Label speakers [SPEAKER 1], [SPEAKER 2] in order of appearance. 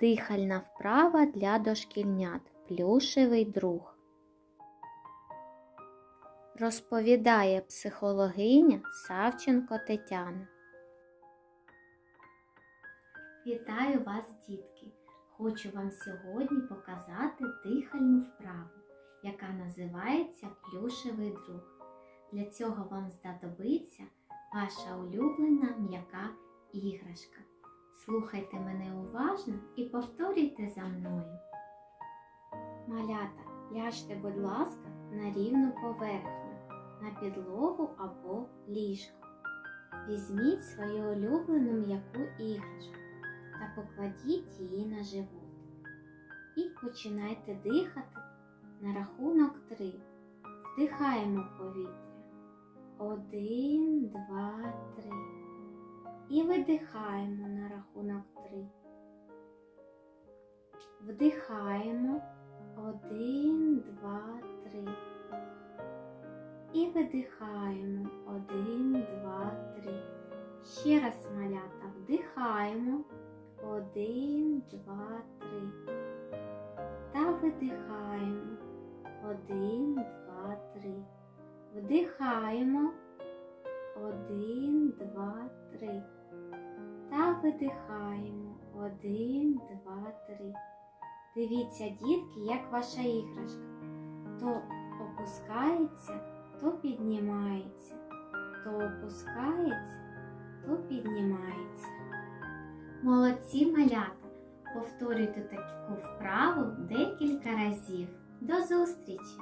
[SPEAKER 1] Дихальна вправа для дошкільнят. Плюшевий друг. Розповідає психологиня Савченко Тетяна. Вітаю вас, дітки! Хочу вам сьогодні показати дихальну вправу, яка називається плюшевий друг. Для цього вам знадобиться ваша улюблена м'яка іграшка. Слухайте мене уважно і повторюйте за мною. Малята, ляжте, будь ласка, на рівну поверхню, на підлогу або ліжко. Візьміть свою улюблену м'яку іграшку та покладіть її на живот. І починайте дихати на рахунок три. Вдихаємо повітря. Один, два. І видихаємо на рахунок три. Вдихаємо. Один, два, три. І видихаємо. Один, два, три. Ще раз малята. Вдихаємо. Один, два, три. Та видихаємо. Один, два, три. Вдихаємо. Видихаємо. Один, два, три. Дивіться, дітки, як ваша іграшка. То опускається, то піднімається, то опускається, то піднімається. Молодці малята! Повторюйте таку вправу декілька разів. До зустрічі!